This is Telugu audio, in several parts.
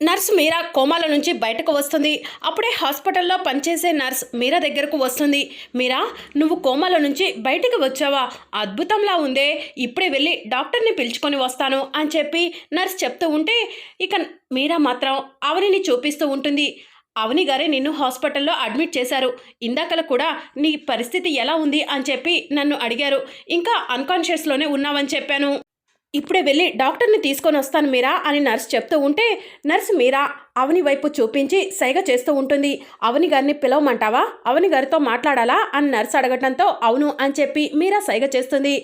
నర్స్ మీరా కోమాల నుంచి బయటకు వస్తుంది. అప్పుడే హాస్పిటల్లో పనిచేసే నర్స్ మీరా దగ్గరకు వస్తుంది. మీరా నువ్వు కోమాల నుంచి బయటకు వచ్చావా? అద్భుతంలా ఉందే. ఇప్పుడే వెళ్ళి డాక్టర్ని పిలుచుకొని వస్తాను అని చెప్పి నర్స్ చెప్తూ ఉంటే ఇక మీరా మాత్రం అవనిని చూపిస్తూ ఉంటుంది. అవని గారే నిన్ను హాస్పిటల్లో అడ్మిట్ చేశారు. ఇందాకల కూడా నీ పరిస్థితి ఎలా ఉంది అని చెప్పి నన్ను అడిగారు. ఇంకా అన్కాన్షియస్లోనే ఉన్నావని చెప్పాను. ఇప్పుడే వెళ్ళి డాక్టర్ని తీసుకొని వస్తాను మీరా అని నర్స్ చెప్తూ ఉంటే నర్స్ మీరా అవని వైపు చూపించి సైగ చేస్తూ ఉంటుంది. అవని గారిని పిలవమంటావా? అవని గారితో మాట్లాడాలా? అని నర్స్ అడగటంతో అవును అని చెప్పి మీరా సైగ చేస్తుంది.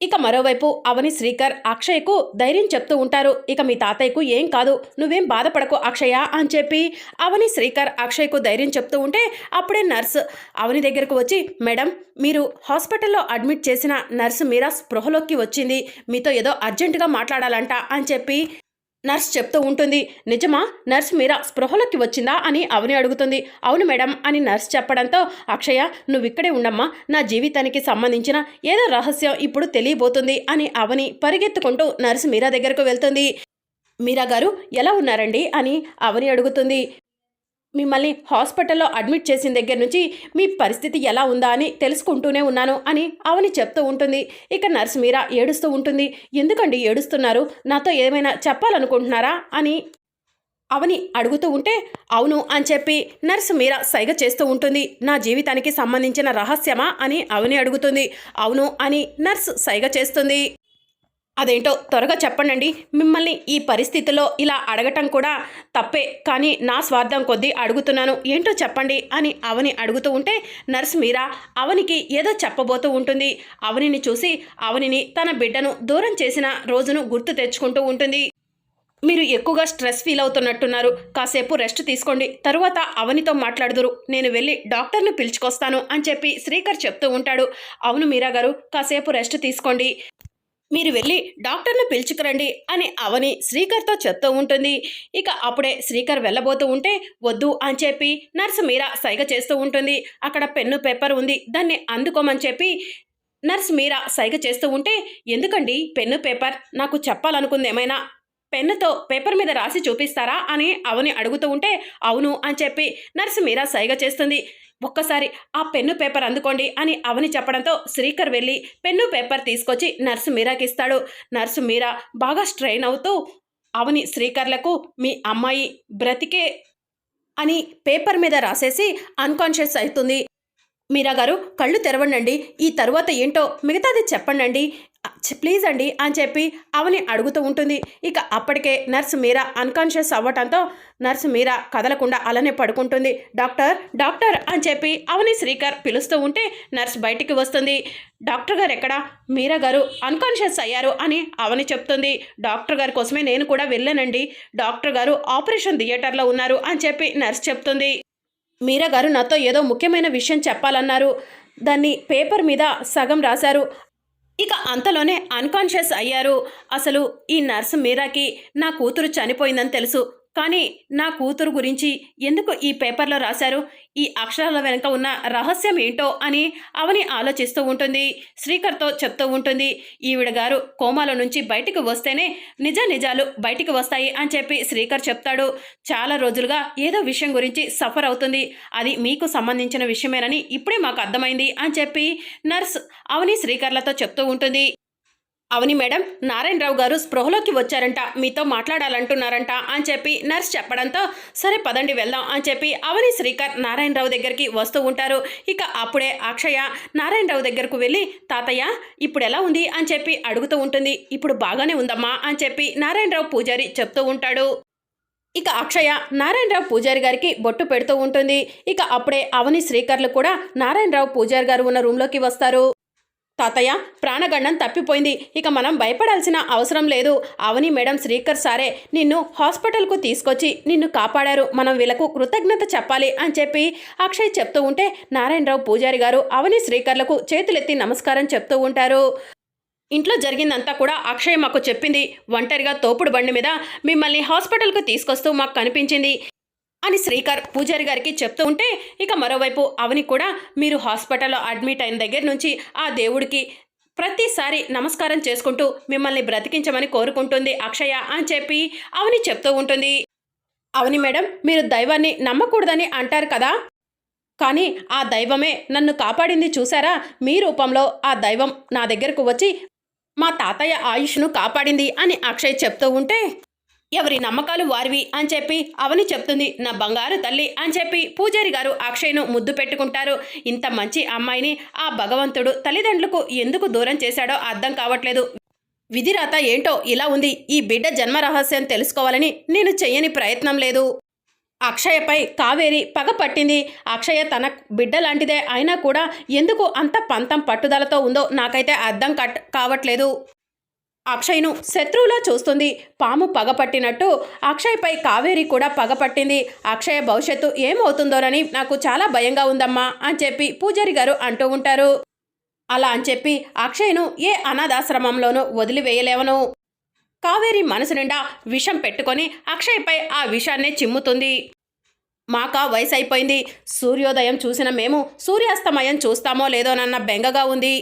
ఇక మరోవైపు అవని శ్రీకర్ అక్షయ్కు ధైర్యం చెప్తూ ఉంటారు. ఇక మీ తాతయ్యకు ఏం కాదు. నువ్వేం బాధపడకు అక్షయ అని చెప్పి అవని శ్రీకర్ అక్షయ్కు ధైర్యం చెప్తూ ఉంటే అప్పుడే నర్స్ అవని దగ్గరకు వచ్చి మేడం మీరు హాస్పిటల్లో అడ్మిట్ చేసిన నర్సు మీరా స్పృహలోకి వచ్చింది. మీతో ఏదో అర్జెంటుగా మాట్లాడాలంట అని చెప్పి నర్స్ చెప్తూ ఉంటుంది నిజమా? నర్స్ మీరా స్పృహలోకి వచ్చిందా? అని అవని అడుగుతుంది. అవును మేడం అని నర్స్ చెప్పడంతో అక్షయ నువ్వు ఇక్కడే ఉండమ్మా నా జీవితానికి సంబంధించిన ఏదో రహస్యం ఇప్పుడు తెలియబోతుంది అని అవని పరిగెత్తుకుంటూ నర్స్ మీరా దగ్గరకు వెళ్తుంది. మీరా గారు ఎలా ఉన్నారండి? అని అవని అడుగుతుంది. మిమ్మల్ని హాస్పిటల్లో అడ్మిట్ చేసిన దగ్గర నుంచి మీ పరిస్థితి ఎలా ఉందా అని తెలుసుకుంటూనే ఉన్నాను అని అవని చెప్తూ ఉంటుంది. ఇక నర్స్ మీరా ఏడుస్తూ ఉంటుంది. ఎందుకండి ఏడుస్తున్నారు? నాతో ఏమైనా చెప్పాలనుకుంటున్నారా? అని అవని అడుగుతూ ఉంటే అవును అని చెప్పి నర్సు మీరా సైగ చేస్తూ ఉంటుంది. నా జీవితానికి సంబంధించిన రహస్యమా? అని అవని అడుగుతుంది. అవును అని నర్స్ సైగ చేస్తుంది. అదేంటో త్వరగా చెప్పండి మిమ్మల్ని ఈ పరిస్థితిలో ఇలా అడగటం కూడా తప్పే. కానీ నా స్వార్థం కొద్దీ అడుగుతున్నాను. ఏంటో చెప్పండి అని అవని అడుగుతూ ఉంటే నర్స్ మీరా అవనికి ఏదో చెప్పబోతూ ఉంటుంది. అవనిని చూసి అవనిని తన బిడ్డను దూరం చేసిన రోజును గుర్తు తెచ్చుకుంటూ ఉంటుంది. మీరు ఎక్కువగా స్ట్రెస్ ఫీల్ అవుతున్నట్టున్నారు. కాసేపు రెస్ట్ తీసుకోండి. తరువాత అవనితో మాట్లాడుదురు. నేను వెళ్ళి డాక్టర్ను పిలుచుకొస్తాను అని చెప్పి శ్రీకర్ చెప్తూ ఉంటాడు. అవును మీరా గారు కాసేపు రెస్ట్ తీసుకోండి. మీరు వెళ్ళి డాక్టర్ను పిలుచుకురండి అని అవని శ్రీకర్తో చెప్తూ ఉంటుంది. ఇక అప్పుడే శ్రీకర్ వెళ్ళబోతూ ఉంటే వద్దు అని చెప్పి నర్సు మీరా సైగ చేస్తూ ఉంటుంది. అక్కడ పెన్ను పేపర్ ఉంది. దాన్ని అందుకోమని చెప్పి నర్స్ మీరా సైగ చేస్తూ ఉంటే ఎందుకండి? Pen paper? నాకు చెప్పాలనుకుంది ఏమైనా? పెన్నుతో పేపర్ మీద రాసి చూపిస్తారా అని అవని అడుగుతూ ఉంటే అవును అని చెప్పి నర్సు మీరా సైగ చేస్తుంది. ఒక్కసారి ఆ పెన్ను పేపర్ అందుకోండి అని అవని చెప్పడంతో శ్రీకర్ వెళ్ళి పెన్ను పేపర్ తీసుకొచ్చి నర్సు మీరాకి ఇస్తాడు. నర్సు మీరా బాగా స్ట్రెయిన్ అవుతూ అవని శ్రీకర్లకు మీ అమ్మాయి బ్రతికే అని పేపర్ మీద రాసేసి అన్కాన్షియస్ అవుతుంది. మీరా గారు కళ్ళు తెరవండి ఈ తర్వాత ఏంటో మిగతాది చెప్పండి ప్లీజ్ అండి అని చెప్పి అవని అడుగుతూ ఉంటుంది. ఇక అప్పటికే నర్సు మీరా అన్కాన్షియస్ అవ్వటంతో నర్సు మీరా కదలకుండా అలానే పడుకుంటుంది. డాక్టర్ డాక్టర్ అని చెప్పి అవని శ్రీకర్ పిలుస్తూ ఉంటే నర్స్ బయటికి వస్తుంది. డాక్టర్ గారు ఎక్కడా? మీరా గారు అన్కాన్షియస్ అయ్యారు అని అవని చెప్తుంది. డాక్టర్ గారి కోసమే నేను కూడా వెళ్ళానండి. డాక్టర్ గారు ఆపరేషన్ థియేటర్లో ఉన్నారు అని చెప్పి నర్స్ చెప్తుంది. మీరా గారు నాతో ఏదో ముఖ్యమైన విషయం చెప్పాలన్నారు. దాన్ని పేపర్ మీద సగం రాశారు. ఇక అంతలోనే అన్కాన్షియస్ అయ్యారు. అసలు ఈ నర్సు మీరాకి నా కూతురు చనిపోయిందని తెలుసు. కానీ నా కూతురు గురించి ఎందుకు ఈ పేపర్లో రాశారు? ఈ అక్షరాల వెనుక ఉన్న రహస్యం ఏంటో అని అవని ఆలోచిస్తూ ఉంటుంది. శ్రీకర్తో చెప్తూ ఉంటుంది ఈవిడ గారు కోమాలో నుంచి బయటికి వస్తేనే నిజ నిజాలు బయటికి వస్తాయి అని చెప్పి శ్రీకర్ చెప్తాడు. చాలా రోజులుగా ఏదో విషయం గురించి సఫర్ అవుతుంది. అది మీకు సంబంధించిన విషయమేనని ఇప్పుడే మాకు అర్థమైంది అని చెప్పి నర్స్ అవని శ్రీకర్లతో చెప్తూ ఉంటుంది. అవని మేడం నారాయణరావు గారు స్పృహలోకి వచ్చారంట. మీతో మాట్లాడాలంటున్నారంట అని చెప్పి నర్స్ చెప్పడంతో సరే పదండి వెళ్దాం అని చెప్పి అవని శ్రీకర్ నారాయణరావు దగ్గరికి వస్తూ ఉంటారు. ఇక అప్పుడే అక్షయ నారాయణరావు దగ్గరకు వెళ్ళి తాతయ్య ఇప్పుడు ఎలా ఉంది? అని చెప్పి అడుగుతూ ఉంటుంది. ఇప్పుడు బాగానే ఉందమ్మా అని చెప్పి నారాయణరావు పూజారి చెప్తూ ఉంటాడు. ఇక అక్షయ నారాయణరావు పూజారి గారికి బొట్టు పెడుతూ ఉంటుంది. ఇక అప్పుడే అవని శ్రీకర్లు కూడా నారాయణరావు పూజారి గారు ఉన్న రూమ్లోకి వస్తారు. తాతయ్య ప్రాణగండం తప్పిపోయింది. ఇక మనం భయపడాల్సిన అవసరం లేదు. అవని మేడం శ్రీకర్ సారే నిన్ను హాస్పిటల్కు తీసుకొచ్చి నిన్ను కాపాడారు. మనం వీళ్ళకు కృతజ్ఞత చెప్పాలి అని చెప్పి అక్షయ్ చెప్తూ ఉంటే నారాయణరావు పూజారి గారు అవని శ్రీకర్లకు చేతులెత్తి నమస్కారం చెప్తూ ఉంటారు. ఇంట్లో జరిగిందంతా కూడా అక్షయ్ మాకు చెప్పింది. ఒంటరిగా తోపుడు బండి మీద మిమ్మల్ని హాస్పిటల్కు తీసుకొస్తూ మాకు కనిపించింది. అని శ్రీకర్ పూజారి గారికి చెప్తూ ఉంటే ఇక మరోవైపు అవని కూడా మీరు హాస్పిటల్లో అడ్మిట్ అయిన దగ్గర నుంచి ఆ దేవుడికి ప్రతిసారి నమస్కారం చేసుకుంటూ మిమ్మల్ని బ్రతికించమని కోరుకుంటుంది అక్షయ అని చెప్పి అవని చెప్తూ ఉంటుంది. అవని మేడం మీరు దైవాన్ని నమ్మకూడదని అంటారు కదా? కానీ ఆ దైవమే నన్ను కాపాడింది చూసారా? మీ రూపంలో ఆ దైవం నా దగ్గరకు వచ్చి మా తాతయ్య ఆయుష్ను కాపాడింది అని అక్షయ్ చెప్తూ ఉంటే ఎవరి నమ్మకాలు వారివి అని చెప్పి అవని చెప్తుంది నా బంగారు తల్లి అని చెప్పి పూజారి గారు అక్షయ్ను ముద్దు పెట్టుకుంటారు. ఇంత మంచి అమ్మాయిని ఆ భగవంతుడు తల్లిదండ్రులకు ఎందుకు దూరం చేశాడో అర్థం కావట్లేదు. విధిరాత ఏంటో ఇలా ఉంది ఈ బిడ్డ జన్మ రహస్యం తెలుసుకోవాలని నేను చెయ్యని ప్రయత్నం లేదు. అక్షయపై కావేరి పగ పట్టింది. అక్షయ తన బిడ్డ లాంటిదే అయినా కూడా ఎందుకు అంత పంతం పట్టుదలతో ఉందో నాకైతే అర్థం కట్ కావట్లేదు. అక్షయ్ను శత్రువులా చూస్తుంది. పాము పగపట్టినట్టు అక్షయ్పై కావేరి కూడా పగపట్టింది. అక్షయ భవిష్యత్తు ఏమవుతుందోనని నాకు చాలా భయంగా ఉందమ్మా అని చెప్పి పూజారి గారు అంటూ ఉంటారు. అలా అని చెప్పి అక్షయ్ను ఏ అనాథాశ్రమంలోనూ వదిలివేయలేవను. కావేరి మనసు నిండా విషం పెట్టుకొని అక్షయ్పై ఆ విషాన్నే చిమ్ముతుంది. మాకా వయసు అయిపోయింది సూర్యోదయం చూసిన మేము సూర్యాస్తమయం చూస్తామో లేదోనన్న బెంగగా ఉంది.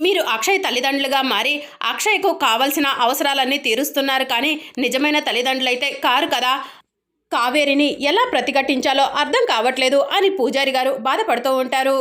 మీరు అక్షయ్ తల్లిదండ్రులుగా మారి అక్షయ్కు కావలసిన అవసరాలన్నీ తీరుస్తున్నారు కానీ నిజమైన తల్లిదండ్రులైతే కారు కదా? కావేరిని ఎలా ప్రతిఘటించాలో అర్థం కావట్లేదు అని పూజారి గారు బాధపడుతూ ఉంటారు.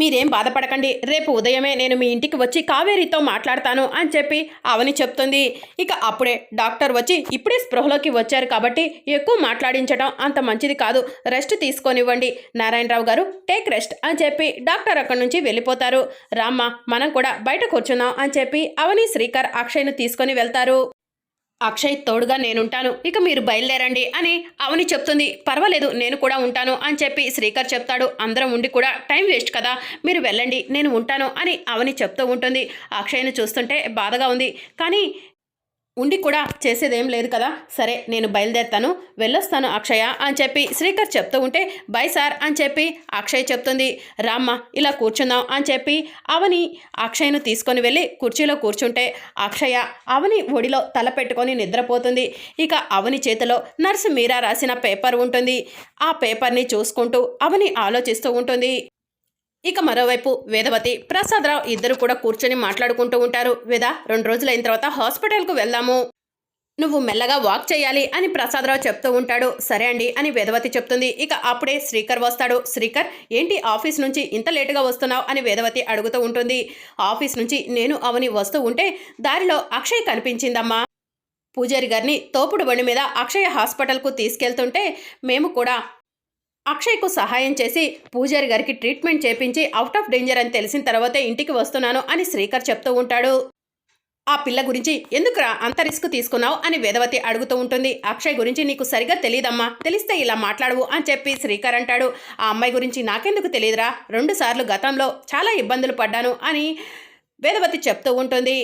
మీరేం బాధపడకండి. రేపు ఉదయమే నేను మీ ఇంటికి వచ్చి కావేరితో మాట్లాడతాను అని చెప్పి అవని చెప్తుంది. ఇక అప్పుడే డాక్టర్ వచ్చి ఇప్పుడే స్పృహలోకి వచ్చారు కాబట్టి ఎక్కువ మాట్లాడించడం అంత మంచిది కాదు. రెస్ట్ తీసుకొనివ్వండి. నారాయణరావు గారు టేక్ రెస్ట్ అని చెప్పి డాక్టర్ అక్కడి నుంచి వెళ్ళిపోతారు. రామ్మ మనం కూడా బయట కూర్చుందాం అని చెప్పి అవని శ్రీకర్ అక్షయ్ను తీసుకొని వెళ్తారు. అక్షయ్ తోడుగా నేనుంటాను. ఇక మీరు బయలుదేరండి అని అవని చెప్తుంది. పర్వాలేదు నేను కూడా ఉంటాను అని చెప్పి శ్రీకర్ చెప్తాడు. అందరం ఉండి కూడా టైం వేస్ట్ కదా మీరు వెళ్ళండి నేను ఉంటాను అని అవని చెప్తూ ఉంటుంది. అక్షయ్ను చూస్తుంటే బాధగా ఉంది. కానీ ఉండి కూడా చేసేదేం లేదు కదా. సరే నేను బయలుదేరుతాను. వెళ్ళొస్తాను అక్షయ అని చెప్పి శ్రీకర్ చెప్తూ ఉంటే బై సార్ అని చెప్పి అక్షయ్ చెప్తుంది. రామ్మ ఇలా కూర్చుందాం అని చెప్పి అవని అక్షయ్ను తీసుకొని వెళ్ళి కుర్చీలో కూర్చుంటే అక్షయ అవని ఒడిలో తల పెట్టుకొని నిద్రపోతుంది. ఇక అవని చేతిలో నర్సు మీరా రాసిన పేపర్ ఉంటుంది. ఆ పేపర్ని చూసుకుంటూ అవని ఆలోచిస్తూ ఉంటుంది. ఇక మరోవైపు వేదవతి ప్రసాదరావు ఇద్దరు కూడా కూర్చొని మాట్లాడుకుంటూ ఉంటారు. వేద రెండు రోజులైన తర్వాత హాస్పిటల్కు వెళ్దాము. నువ్వు మెల్లగా వాక్ చేయాలి అని ప్రసాదరావు చెప్తూ ఉంటాడు. సరే అండి అని వేదవతి చెప్తుంది. ఇక అప్పుడే శ్రీకర్ వస్తాడు. శ్రీకర్ ఏంటి ఆఫీస్ నుంచి ఇంత లేటుగా వస్తున్నావు? అని వేదవతి అడుగుతూ ఉంటుంది. ఆఫీస్ నుంచి నేను అవని వస్తూ ఉంటే దారిలో అక్షయ్ కనిపించిందమ్మా. పూజారి గారిని తోపుడు బండి మీద అక్షయ హాస్పిటల్కు తీసుకెళ్తుంటే మేము కూడా అక్షయ్కు సహాయం చేసి పూజారి గారికి ట్రీట్మెంట్ చేపించి అవుట్ ఆఫ్ డేంజర్ అని తెలిసిన తర్వాతే ఇంటికి వస్తున్నాను అని శ్రీకర్ చెప్తూ ఉంటాడు. ఆ పిల్ల గురించి ఎందుకురా అంత రిస్క్ తీసుకున్నావు? అని వేదవతి అడుగుతూ ఉంటుంది. అక్షయ్ గురించి నీకు సరిగా తెలియదమ్మా తెలిస్తే ఇలా మాట్లాడవు అని చెప్పి శ్రీకర్ అంటాడు. ఆ అమ్మాయి గురించి నాకెందుకు తెలియదురా? రెండు సార్లు గతంలో చాలా ఇబ్బందులు పడ్డాను అని వేదవతి చెప్తూ ఉంటుంది.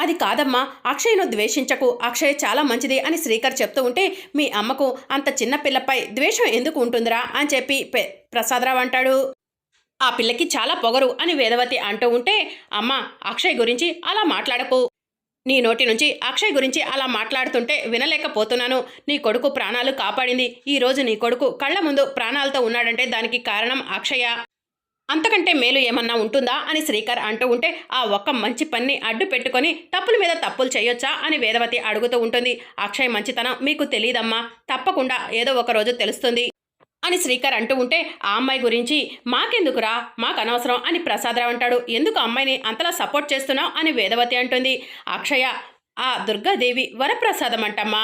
అది కాదమ్మా అక్షయ్ను ద్వేషించకు. అక్షయ్ చాలా మంచిది అని శ్రీకర్ చెప్తూ ఉంటే మీ అమ్మకు అంత చిన్న పిల్లపై ద్వేషం ఎందుకు ఉంటుందిరా అని చెప్పి పె ప్రసాదరావు అంటాడు. ఆ పిల్లకి చాలా పొగరు అని వేదవతి అంటూ ఉంటే అమ్మ అక్షయ్ గురించి అలా మాట్లాడకు. నీ నోటి నుంచి అక్షయ్ గురించి అలా మాట్లాడుతుంటే వినలేకపోతున్నాను. నీ కొడుకు ప్రాణాలు కాపాడింది. ఈరోజు నీ కొడుకు కళ్ళ ముందు ప్రాణాలతో ఉన్నాడంటే దానికి కారణం అక్షయ. అంతకంటే మేలు ఏమన్నా ఉంటుందా? అని శ్రీకర్ అంటూ ఉంటే ఆ ఒక్క మంచి పని అడ్డు పెట్టుకొని తప్పుల మీద తప్పులు చేయొచ్చా? అని వేదవతి అడుగుతూ ఉంటుంది. అక్షయ్ మంచితనం మీకు తెలియదమ్మా తప్పకుండా ఏదో ఒక రోజు తెలుస్తుంది అని శ్రీకర్ అంటూ ఉంటే ఆ అమ్మాయి గురించి మాకెందుకురా? మాకు అనవసరం అని ప్రసాదరావు అంటాడు. ఎందుకు అమ్మాయిని అంతలా సపోర్ట్ చేస్తున్నావు? అని వేదవతి అంటుంది. అక్షయ ఆ దుర్గాదేవి వరప్రసాదం అంటమ్మా.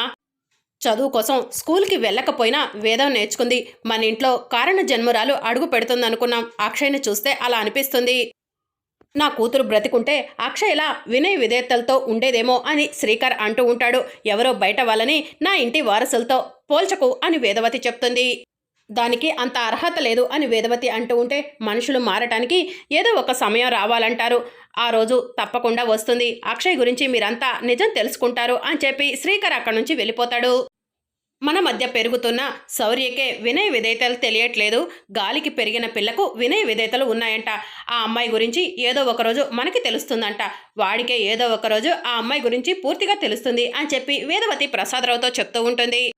చదువు కోసం స్కూల్కి వెళ్ళకపోయినా వేదం నేర్చుకుంది. మన ఇంట్లో కారణ జన్మరాలు అడుగు పెడుతుందనుకున్నాం. అక్షయ్ని చూస్తే అలా అనిపిస్తుంది. నా కూతురు బ్రతికుంటే అక్షయ్లా వినయ విధేయతలతో ఉండేదేమో అని శ్రీకర్ అంటూ ఉంటాడు. ఎవరో బయట వాళ్ళని నా ఇంటి వారసులతో పోల్చకు అని వేదవతి చెప్తుంది. దానికి అంత అర్హత లేదు అని వేదవతి అంటూ ఉంటే మనుషులు మారటానికి ఏదో ఒక సమయం రావాలంటారు. ఆ రోజు తప్పకుండా వస్తుంది. అక్షయ్ గురించి మీరంతా నిజం తెలుసుకుంటారు అని చెప్పి శ్రీకర్ అక్కడి నుంచి వెళ్ళిపోతాడు. మన మధ్య పెరుగుతున్న శౌర్యకే వినయ విధేయతలు తెలియట్లేదు. గాలికి పెరిగిన పిల్లకు వినయ విధేయతలు ఉన్నాయంట. ఆ అమ్మాయి గురించి ఏదో ఒకరోజు మనకి తెలుస్తుందంట. వాడికే ఏదో ఒకరోజు ఆ అమ్మాయి గురించి పూర్తిగా తెలుస్తుంది అని చెప్పి వేదవతి ప్రసాదరావుతో చెప్తూ ఉంటుంది.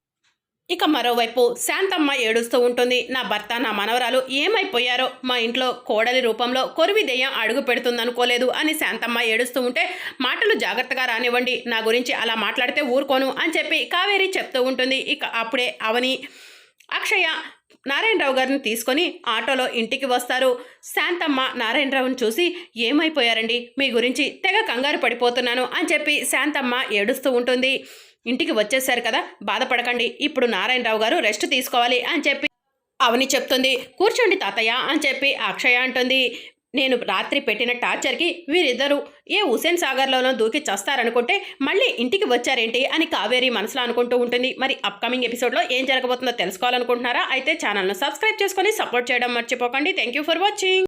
ఇక మరోవైపు శాంతమ్మ ఏడుస్తూ ఉంటుంది. నా భర్త నా మనవరాలు ఏమైపోయారో? మా ఇంట్లో కోడలి రూపంలో కొరివి దెయ్యం అడుగు పెడుతుందనుకోలేదు అని శాంతమ్మ ఏడుస్తూ ఉంటే మాటలు జాగ్రత్తగా రానివ్వండి. నా గురించి అలా మాట్లాడితే ఊరుకోను అని చెప్పి కావేరి చెప్తూ ఉంటుంది. ఇక అప్పుడే అవని అక్షయ నారాయణరావు గారిని తీసుకొని ఆటోలో ఇంటికి వస్తారు. శాంతమ్మ నారాయణరావుని చూసి ఏమైపోయారండి? మీ గురించి తెగ కంగారు పడిపోతున్నాను అని చెప్పి శాంతమ్మ ఏడుస్తూ ఉంటుంది. ఇంటికి వచ్చేసారు కదా బాధపడకండి. ఇప్పుడు నారాయణరావు గారు రెస్ట్ తీసుకోవాలి అని చెప్పి అవని చెప్తుంది. కూర్చోండి తాతయ్య అని చెప్పి అక్షయ అంటుంది. నేను రాత్రి పెట్టిన టార్చర్కి వీరిద్దరూ ఏ హుసేన్ సాగర్లోనో దూకి చస్తారనుకుంటే మళ్ళీ ఇంటికి వచ్చారేంటి అని కావేరి మనసులో అనుకుంటూ ఉంటుంది. మరి అప్కమింగ్ ఎపిసోడ్లో ఏం జరగబోతుందో తెలుసుకోవాలనుకుంటున్నారా? అయితే ఛానల్ను సబ్స్క్రైబ్ చేసుకొని సపోర్ట్ చేయడం మర్చిపోకండి. Thank you for watching